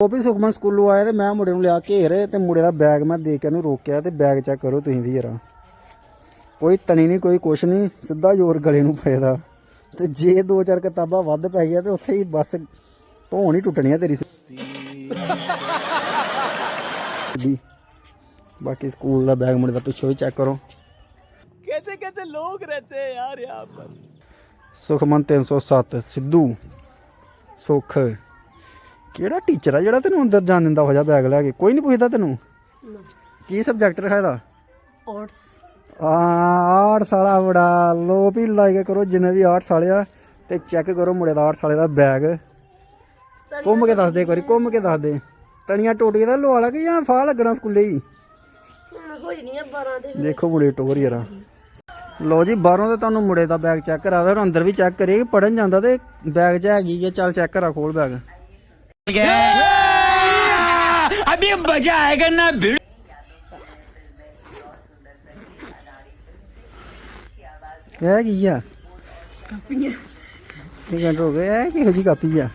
ਉਹ ਵੀ ਸੁਖਮਨ ਸਕੂਲੋਂ ਆਇਆ ਤੇ ਮੈਂ ਮੁੰਡੇ ਨੂੰ ਲਿਆ ਘੇਰ ਤੇ ਮੁੰਡੇ ਦਾ ਬੈਗ ਮੈਂ ਦੇ ਕੇ ਉਹਨੂੰ ਰੋਕਿਆ ਤੇ ਬੈਗ ਚੈੱਕ ਕਰੋ ਤੁਸੀਂ ਵੀ ਜਰਾ। ਕੋਈ ਤਣੀ ਨਹੀਂ ਕੋਈ ਕੁਛ ਨਹੀਂ ਸਿੱਧਾ ਜ਼ੋਰ ਗਲੇ ਨੂੰ ਪੈਦਾ ਤੇ ਜੇ ਦੋ ਚਾਰ ਕਿਤਾਬਾਂ ਵੱਧ ਪੈ ਗਿਆ ਤੇ ਉੱਥੇ ਹੀ ਬਸ ਧੋਣ ਹੀ ਟੁੱਟਣੀ ਆ ਤੇਰੀ ਬਾਕੀ ਸਕੂਲ ਦਾ ਬੈਗ ਮੁੰਡੇ ਦਾ ਪਿੱਛੋਂ ਵੀ ਚੈੱਕ ਕਰੋ। ਕੈਸੇ ਕੈਸੇ ਲੋਕ ਰਹਤੇ ਹੈ ਯਾਰ ਸੁਖਮਨ 307 ਸਿੱਧੂ ਸੁਖ। ਕਿਹੜਾ ਟੀਚਰ ਆ ਜਿਹੜਾ ਤੈਨੂੰ ਅੰਦਰ ਜਾਣ ਦਿੰਦਾ? ਹੋ ਜਾ ਬੈਗ ਲੈ ਕੇ। ਕੋਈ ਨਹੀਂ ਪੁੱਛਦਾ ਤੈਨੂੰ? ਕੀ ਸਬਜੈਕਟ ਰਖਾਇਦਾ ਆਰਟਸ ਆ ਆਰਟਸ ਵਾਲਾ ਬੜਾ। ਲੋ ਵੀ ਲਾਈਕ ਕਰੋ ਜਿੰਨੇ ਵੀ ਆਰਟਸ ਵਾਲੇ ਆ ਤੇ ਚੈੱਕ ਕਰੋ ਮੁੰਡੇ ਦਾ ਆਰਟਸ ਵਾਲੇ ਦਾ ਬੈਗ ਘੁੰਮ ਕੇ ਦੱਸ ਦੇ ਇੱਕ ਵਾਰੀ ਘੁੰਮ ਕੇ ਦੱਸ ਦੇ ਤਣੀਆਂ ਟੋਟੀਆਂ ਦਾ ਲੋਹਾ ਲੱਗ ਜਾਂ ਫਾਹ ਲੱਗਣਾ ਸਕੂਲੇ ਹੀ? ਹੁਣ ਹੋ ਜਣੀਆਂ 12 ਦੇ ਦੇਖੋ ਮੁੰਡੇ ਟੋਰ ਯਾਰਾ। ਲੋ ਜੀ ਬਾਹਰੋਂ ਤੇ ਤੁਹਾਨੂੰ ਮੁੰਡੇ ਦਾ ਬੈਗ ਚੈੱਕ ਕਰਾ ਦੇ ਅੰਦਰ ਵੀ ਚੈੱਕ ਕਰੀਏ ਪੜਨ ਜਾਂਦਾ ਤੇ ਬੈਗ 'ਚ ਹੈਗੀ ਹੈ ਚੱਲ ਚੈੱਕ ਕਰਾ ਖੋਲ ਬੈਗ अभी मजा आएगा ना भिड़ ਇਹ ਕੀ ਆ ਕਾਪੀਆਂ ਇਹ ਘੰਟ ਹੋ ਗਿਆ ਇਹ ਕਿਹੋ ਜੀ ਕਾਪੀ ਆ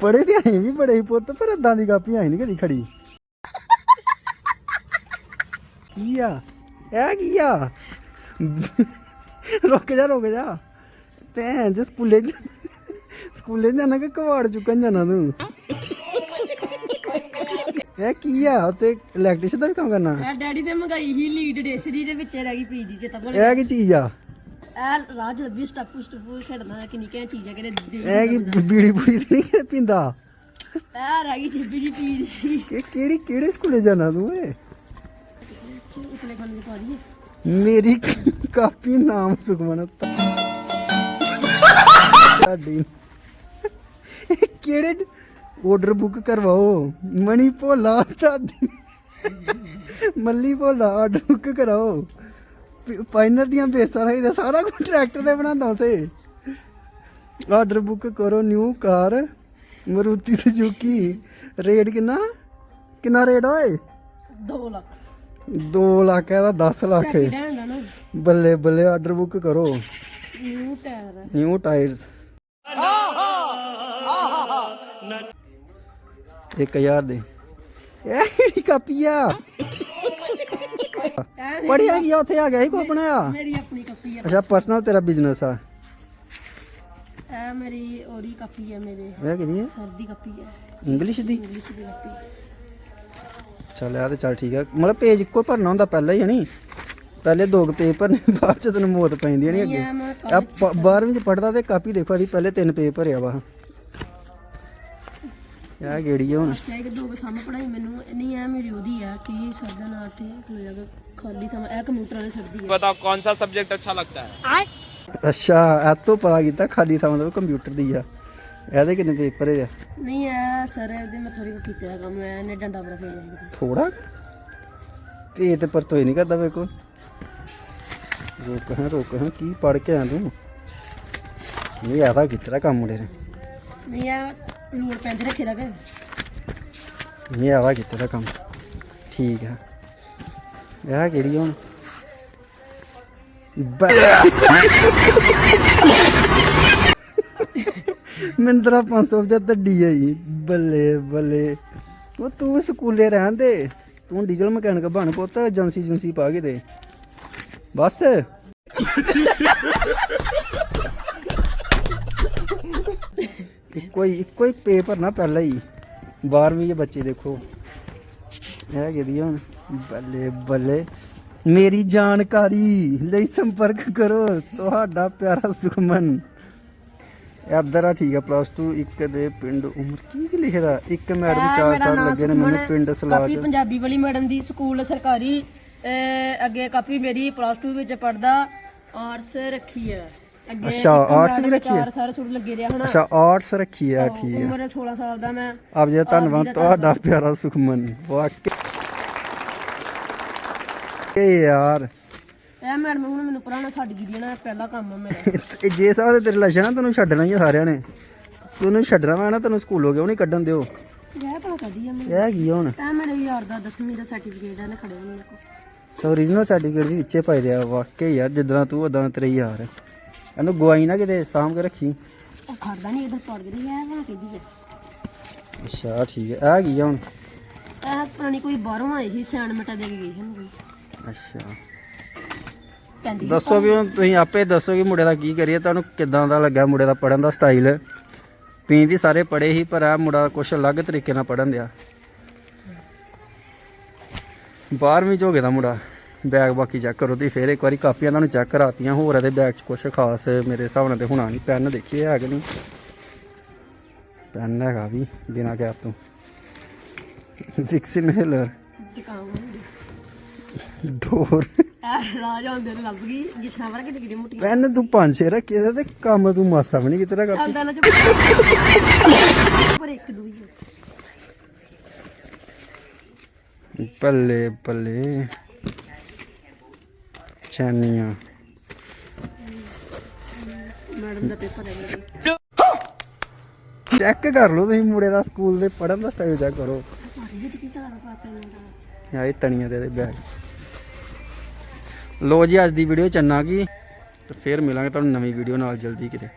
ਪੜੇ ਤੇ ਆਏ ਵੀ ਬੜੇ ਪੁੱਤ ਪਰ ਏਦਾਂ ਦੀ ਕਾਪੀ ਆਈ ਨਹੀਂ ਕਦੀ ਖੜੀ ਕੀ ਆ ਇਹ ਕੀ ਆ ਰੁਕ ਜਾ ਰੁਕ ਜਾ ਤੇ ਜੇ ਸਕੂਲੇ ਚ- ਸਕੂਲੇ ਜਾਣਾ ਕਿ ਕਵਾੜ ਚੁੱਕਣ ਜਾਣਾ ਤੂੰ? ਇਹ ਕੀ ਆ? ਤੇ ਇਲੈਕਟ੍ਰੀਸ਼ੀਅਨ ਦਾ ਵੀ ਕੰਮ ਕਰਨਾ? ਇਹ ਡੈਡੀ ਨੇ ਮੰਗਾਈ ਹੀ ਲੀਡ ਡੇਸਰੀ ਦੇ ਵਿੱਚ ਰਹਿ ਗਈ ਪੀ ਦੀ ਜੇ ਤਾਂ ਇਹ ਕੀ ਚੀਜ਼ ਆ? ਇਹ ਰਾਜ ਲੱਭੀ ਸਟੱਪੂ ਸਟੱਪੂ ਖੇਡਣਾ ਕਿ ਕਿਆ ਚੀਜ਼ ਕਿ ਇਹ ਕੀ ਬੀੜੀ ਬੁੜੀ ਤੇ ਨਹੀਂ ਪੀਂਦਾ? ਇਹ ਰਹਿ ਗਈ ਚਿੱਬੀ ਜੀ ਪੀ ਦੀ ਕਿ ਕਿਹੜੀ ਕਿਹੜੇ ਸਕੂਲੇ ਜਾਣਾ ਤੂੰ ਏ ਉਤਲੇ ਦੀ ਮੇਰੀ ਕਾਪੀ ਨਾਮ ਸੁਖਮਨ ਕਿਹੜੇ ਆਰਡਰ ਬੁੱਕ ਕਰਵਾਓ? ਮਣੀ ਭੋਲਾ ਤੁਹਾਡੀ ਮੱਲੀ ਭੋਲਾ ਆਰਡਰ ਬੁੱਕ ਕਰਾਓ। ਪਾਈਨਰ ਦੀਆਂ ਬੇਸਾਂ ਰਹੀ ਸਾਰਾ ਕੁਝ ਟਰੈਕਟਰ ਤੇ ਬਣਾਉਂਦਾ ਉਤੇ ਆਰਡਰ ਬੁੱਕ ਕਰੋ new car Maruti Suzuki rate ਕਿੰਨਾ? ਕਿੰਨਾ ਰੇਟ ਓਏ? 2 ਲੱਖ। 2 ਲੱਖ ਇਹਦਾ 10 ਲੱਖ ਹੈ। ਬੱਲੇ ਬੱਲੇ ਆਰਡਰ ਬੁੱਕ ਕਰੋ। ਨਿਊ ਟਾਇਰ ਹੈ ਨਿਊ ਟਾਇਰਸ 1000 ਦੇ। ਇਹ ਕਿਹੜੀ ਕਾਪੀ ਆ। ਇਹ ਪੜੀ ਹੈਗੀ ਆ? ਉੱਥੇ ਆ ਗਿਆ ਹੀ ਕੋ ਬਣਾਇਆ ਮੇਰੀ ਆਪਣੀ ਕਾਪੀ ਹੈ ਅੱਛਾ ਪਰਸਨਲ ਤੇਰਾ ਬਿਜ਼ਨਸ ਆ। ਇਹ ਮੇਰੀ ਉਹਦੀ ਕਾਪੀ ਹੈ ਮੇਰੇ। ਇਹ ਕਿਹਦੀ ਹੈ ਸਰ ਦੀ ਕਾਪੀ ਹੈ ਇੰਗਲਿਸ਼ ਦੀ? ਇੰਗਲਿਸ਼ ਦੀ ਕਾਪੀ। ਚੱਲ ਯਾਰ ਚੱਲ ਠੀਕ ਆ। ਮਤਲਬ ਪੇਜ ਇੱਕੋ ਭਰਨਾ ਹੁੰਦਾ ਪਹਿਲਾਂ ਹੀ ਹਣੀ ਪਹਿਲੇ ਦੋ ਪੇਜ ਭਰਨੇ ਬਾਅਦ ਚ ਤੈਨੂੰ ਮੌਤ ਪੈਂਦੀ ਨਹੀਂ ਨਹੀਂ, ਅੱਗੇ ਆ 12ਵੀਂ ਚ ਪੜਦਾ ਤੇ ਕਾਪੀ ਦੇਖੋ ਅਸੀਂ ਪਹਿਲੇ ਤਿੰਨ ਪੇਜ ਭਰਿਆ ਵਾ ਯਾ ਕਿਹੜੀ ਆ ਹੁਣ। ਮੈਂ ਕਿ ਦੋ ਸਾਹਮਣੇ ਪੜਾਈ ਮੈਨੂੰ ਨਹੀਂ ਐ ਮੇਰੀ ਉਹਦੀ ਆ ਕਿ ਸਰਦਾ ਨਾ ਤੇ ਕੋਈ ਖਾਲੀ ਤਾਂ ਇਹ ਕੰਪਿਊਟਰ ਵਾਲੇ ਸਰਦੀ ਆ। ਬਤਾਓ ਕੌਨ ਸਾ ਸਬਜੈਕਟ ਅੱਛਾ ਲੱਗਦਾ ਹੈ? ਅੱਛਾ ਐ ਤੋਂ ਪਤਾ ਕੀਤਾ ਖਾਲੀ ਥਾਂ ਦਾ ਕੰਪਿਊਟਰ ਦੀ ਆ। ਇਹਦੇ ਕਿੰਨੇ ਪੇਪਰ ਆ? ਨਹੀਂ ਆ ਸਰ ਇਹਦੇ ਮੈਂ ਥੋੜੀ ਕੁ ਕੀਤਾ ਹੈਗਾ ਮੈਂ ਨੇ ਡੰਡਾ ਬਰਾ ਫੇਰ ਥੋੜਾ ਤੇ ਤੇ ਪਰ ਤੋਈ ਨਹੀਂ ਕਰਦਾ ਵੇਖੋ ਰੋਕ ਹਾਂ ਰੋਕ ਹਾਂ ਕੀ ਪੜ ਕੇ ਆਂ ਤੂੰ? ਇਹ ਆਦਾ ਕਿਤਰਾ ਕੰਮ ਮੁੰਡੇ ਨੇ। ਨਹੀਂ ਆ ਲੋੜ ਪੈਂਦੇ ਰੱਖੇ ਦਾ ਕਿ ਇਹ ਆਦਾ ਕਿਤਰਾ ਕੰਮ। ਠੀਕ ਆ। ਇਹ ਕਿਹੜੀ ਆ ਹੁਣ? ਬ- ਮਿੰਦਰਾ 575 ਡੀਆਈ ਬੱਲੇ ਬੱਲੇ। ਉਹ ਤੂੰ ਸਕੂਲੇ ਰਹਿਣ ਦੇ। ਤੂੰ ਡੀਜ਼ਲ ਮਕੈਨਿਕ ਬਣ ਪੁੱਤ, ਏਜੰਸੀ ਏਜੰਸੀ ਪਾ ਕੇ ਦੇ। ਬਸ। ਇੱਕੋ ਹੀ ਇੱਕੋ ਹੀ ਪੇਪਰ ਨਾ ਪਹਿਲਾਂ ਹੀ। 12ਵੀਂ ਦੇ ਬੱਚੇ ਦੇਖੋ। ਇਹ ਕਿਹਦੀ ਹੁਣ। ਬੱਲੇ ਬੱਲੇ। ਮੇਰੀ ਜਾਣਕਾਰੀ ਲਈ ਸੰਪਰਕ ਕਰੋ। ਤੁਹਾਡਾ ਪਿਆਰਾ ਸੁਖਮਨ। ਇੱਧਰ ਆ ਠੀਕ ਆ ਪਲੱਸ 2 ਇੱਕ ਦੇ ਪਿੰਡ ਉਮਰ ਕੀ ਕੀ ਲਿਖਿਆ ਇੱਕ ਮੈਡਮ ਇਹ 4 ਮੇਰਾ ਸਾਲ ਲੱਗੇ ਨੇ ਮੈਨੂੰ ਪਿੰਡ ਕਾਪੀ ਸਲਾਜ। ਪੰਜਾਬੀ ਵਾਲੀ ਮੈਡਮ ਦੀ ਸਕੂਲ ਸਰਕਾਰੀ ਅਹ ਅੱਗੇ ਕਾਪੀ ਮੇਰੀ ਪਲੱਸ 2 ਵਿੱਚ ਪੜਦਾ ਆਰਟਸ ਰੱਖੀ ਹੈ। ਅੱਛਾ, arts ਵੀ ਰੱਖੀ ਹੈ? ਸਾਲ ਸੁਣ ਲੱਗੇ ਰਿਹਾ ਹਨਾ। ਅੱਛਾ ਆਰਟਸ ਰੱਖੀ ਆ ਠੀਕ ਆ ਉਮਰ 16 ਸਾਲ ਦਾ ਮੈਂ। ਆਪ ਜੀ ਦਾ ਧੰਨਵਾਦ ਤੁਹਾਡਾ ਪਿਆਰਾ ਸੁਖਮਨ। ਵਾਕਈ ਇਹ ਯਾਰ। ਇਹ ਮੈਡਮ ਹੁਣ ਮੈਨੂੰ ਪੁਰਾਣਾ ਛੱਡ ਗਈ ਦੀ ਨਾ ਪਹਿਲਾ ਕੰਮ ਆ ਮੇਰਾ। ਇਹ ਜੇ ਸਾਹਿਬ ਦੇ ਤੇਰੇ ਲੱਛਣ ਤੈਨੂੰ ਛੱਡਣਾ ਹੀ ਸਾਰਿਆਂ ਨੇ। ਤੈਨੂੰ ਛੱਡਣਾ ਵਾ ਨਾ ਤੈਨੂੰ ਸਕੂਲੋਂ ਕਿਉਂ ਨਹੀਂ ਕੱਢਣ ਦਿਓ? ਇਹ ਭਲਾ ਕਦੀ ਆ ਮੈਨੂੰ। ਇਹ ਕੀ ਹੁਣ? ਇਹ ਮੇਰੇ ਯਾਰ ਦਾ 10ਵੀਂ ਦਾ ਸਰਟੀਫਿਕੇਟ ਹੈ ਨਾ ਖੜੇ ਹੋਣੇ ਕੋ ਸੋ origignal ਸਰਟੀਫਿਕੇਟ ਵੀ ਵਿੱਚੇ ਪਾਈ ਰਿਹਾ ਵਾਕਈ ਯਾਰ ਜਿੱਦਾਂ ਤੂੰ ਉਦਾਂ ਤੇਰੇ ਯਾਰ ਇਹਨੂੰ ਗਵਾਈ ਨਾ ਕਿਤੇ ਸਾਂਭ ਕੇ ਰੱਖੀ। ਉਹ ਖੜਦਾ ਨਹੀਂ ਇਧਰ ਪੜ ਗਈ ਹੈ ਭਲਾ ਕਦੀ ਹੈ। ਅੱਛਾ ਠੀਕ ਹੈ। ਆ ਆ ਹੁਣ? ਇਹ ਪੁਰਾਣੀ ਕੋਈ ਬਾਹਰੋਂ ਆਈ ਸੀ ਅਸਾਈਨਮੈਂਟ ਦੇ ਕੇ ਗਈ ਸੀ ਕੋਈ ਅੱਛਾ। ਕਹਿੰਦੀ ਸੀ ਦੱਸੋ ਵੀ ਹੁਣ ਤੁਸੀਂ ਆਪੇ ਦੱਸੋ ਕਿ ਮੁੰਡੇ ਦਾ ਕੀ ਕਰੀਏ ਤੁਹਾਨੂੰ ਕਿਦਾਂ ਦਾ ਲੱਗਾ ਮੁੰਡੇ ਦਾ ਪੜਨ ਦਾ ਸਟਾਈਲ ਤੁਸੀਂ ਵੀ ਸਾਰੇ ਪੜੇ ਹੀ ਪਰ ਆ ਮੁੰਡਾ ਕੁਛ ਅਲੱਗ ਤਰੀਕੇ ਨਾਲ ਪੜਨ ਦਿਆ। 12ਵੀਂ ਚ ਹੋ ਗਿਆ ਦਾ ਮੁੰਡਾ। ਬੈਗ ਬਾਕੀ ਚੈੱਕ ਕਰੋ ਤੇ ਫਿਰ ਇੱਕ ਵਾਰੀ ਕਾਪੀਆਂ ਤੁਹਾਨੂੰ ਚੈੱਕ ਕਰਾਤੀਆਂ ਹੋਰ ਇਹਦੇ ਬੈਗ 'ਚ ਕੁਛ ਖਾਸ ਮੇਰੇ ਹਿਸਾਬ ਨਾਲ ਤੇ ਹੋਣਾ ਨਹੀਂ ਪੈਨ ਦੇਖੀਏ ਹੈ ਕਿ ਨਹੀਂ? ਪੈਨ ਹੈਗਾ ਵੀ ਬਿਨਾ ਕੈਪ ਤੋਂ। ਫਿਕਸਿਨ ਹਿਲਰ ਦੁਕਾਨ ਡੋਰ। ਰਾਜ ਹੁੰਦੇ ਨੇ ਲੱਭ ਗਈ ਜਿਸਨਾ ਵਰ ਕਿਤੇ ਕਿਤੇ ਮੁੱਟੀ। ਪੈਨ ਤੂੰ ਪੰਜ ਛੇ ਰੱਖੇ ਤੇ ਕੰਮ ਤੂੰ ਮਾਸਾ ਵੀ ਨਹੀਂ ਕੀਤਾ ਨਾ ਚੁੱਪ। ਪਰ ਇੱਕ ਦੂਈ ਬੱਲੇ ਬੱਲੇ ਚੈਨੀਆਂ ਮੈਡਮ ਦਾ ਪੇਪਰ ਹੈ ਚੈੱਕ ਕਰ ਲਓ ਤੁਸੀਂ ਮੁੰਡੇ ਦਾ ਸਕੂਲ ਦੇ ਪੜਨ ਦਾ ਸਟਾਈਲ ਚੈੱਕ ਕਰੋ। ਆਏ ਤਣੀਆਂ ਦੇ ਬੈਗ। ਲੋ ਜੀ ਅੱਜ ਦੀ ਵੀਡੀਓ ਚੰਨਾ ਕੀ? ਤੇ ਫੇਰ ਮਿਲਾਂਗੇ ਤੁਹਾਨੂੰ ਨਵੀਂ ਵੀਡੀਓ ਨਾਲ ਜਲਦੀ ਕਿਤੇ।